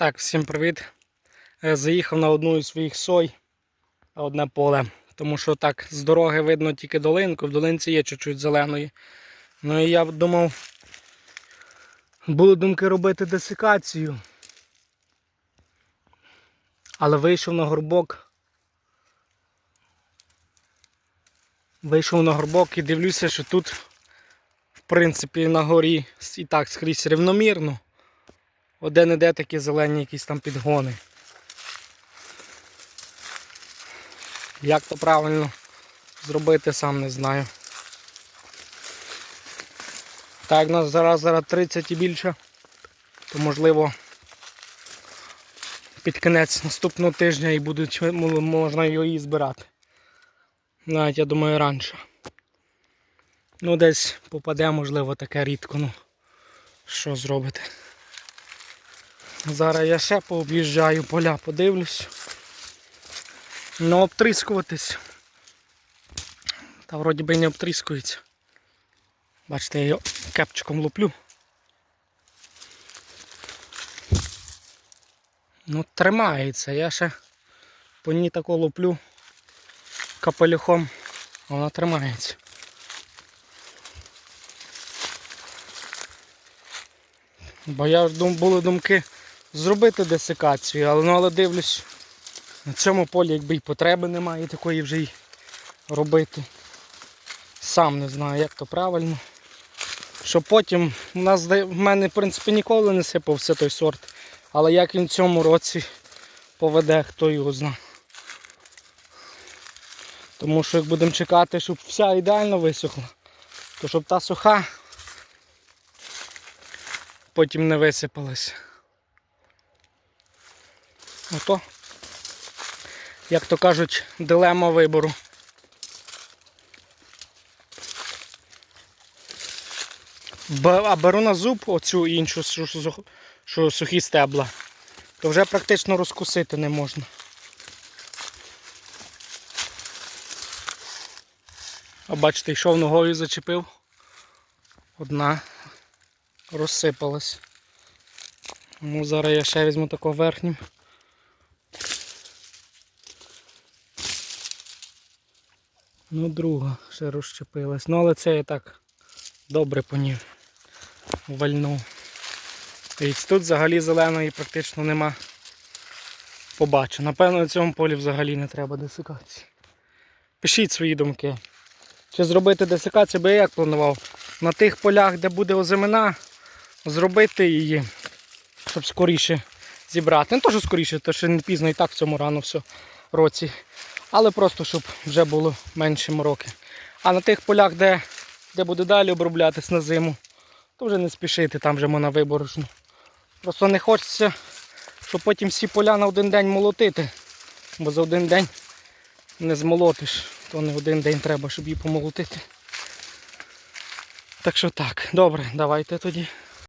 Так, всім привіт. Е, Заїхав на одну із своїх сой, одне поле. Тому що так з дороги видно тільки долинку, в долинці є чуть-чуть зеленої. Ну і я думав, були думки робити десикацію. Але вийшов на горбок. Вийшов на горбок і дивлюся, що тут, в принципі, на горі і так скрізь рівномірно. Один іде такі зелені якісь там підгони. Як то правильно зробити, сам не знаю. Так, як нас зараз зараз 30 і більше, то можливо під кінець наступного тижня і будуть, можна її збирати. Навіть я думаю раніше. Ну десь попаде, можливо, таке рідко. Ну, що зробити. Зараз я ще пооб'їжджаю поля, подивлюсь. Ну, обтріскуватись. Та вроді би не обтріскується. Бачите, я його кепчиком луплю. Ну, тримається. Я ще по ній тако луплю капелюхом. Вона тримається. Бо я ж дум, були думки зробити десикацію, але, ну, але дивлюсь, на цьому полі якби і потреби немає такої вже й робити. Сам не знаю, як то правильно. Що потім у нас в мене в принципі ніколи не сипався той сорт. Але як він в цьому році поведе, хто його знає. Тому що як будемо чекати, щоб вся ідеально висохла, то щоб та суха потім не висипалась. Ото, як то кажуть, дилема вибору. А беру на зуб оцю іншу, що, сухі стебла, то вже практично розкусити не можна. А бачите, йшов ногою зачепив. Одна розсипалась. Ну, зараз я ще візьму таку верхню. Ну, друга ще розчепилась. Ну, але це я так добре по ній вальнув. Тут взагалі зеленої практично нема. Побачу. Напевно, на цьому полі взагалі не треба десикації. Пишіть свої думки. Чи зробити десикацію, бо я як планував? На тих полях, де буде озимина, зробити її, щоб скоріше зібрати. Не то, що скоріше, то ще не пізно і так в цьому рано все році. Але просто, щоб вже було менше мороки. А на тих полях, де, де буде далі оброблятись на зиму, то вже не спішити, там вже можна виборочно. Просто не хочеться, щоб потім всі поля на один день молотити. Бо за один день не змолотиш, то не один день треба, щоб її помолотити. Так що так, добре, давайте тоді.